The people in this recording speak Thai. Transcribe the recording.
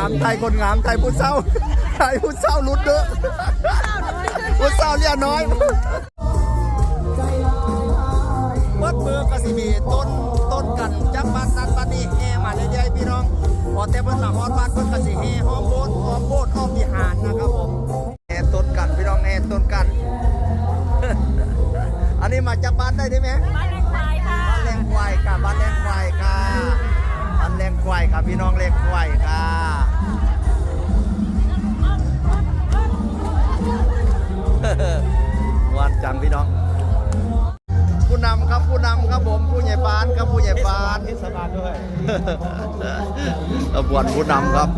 ามไทยคนงามไทยผู้เศร้าไทยผู้เศร้ารุดเด้อผู้เศร้าเรียน้อยเบิดมือก็สิมีต้นต้นกันจักบ้านนั้นบ้านนี้แห่มาเรื่อยๆพี่น้องพอแต่เพิ่นมาฮอดบ้านเพิ่นก็สิแห่ห้อมโบสถ์ห้อมโบสถ์ห้อมวิหารนะครับผมแห่ต้นกันพี่น้องแห่ต้นกัน อันนี้มาจากบ้านได้ไหมบ้านแรงควายค่ะบ้านแรงควายค่ะบ้านแรงควายค่ะบ้านแรง ควายค่ะพี่น้องแรงควายค่ะหวานจังพี่น้อง ผู้นำครับผู้นำครับผมผู้ใหญ่บ้านครับผู้ใหญ่บ้านเทศบาลด้วยขบวนผู้นำครับ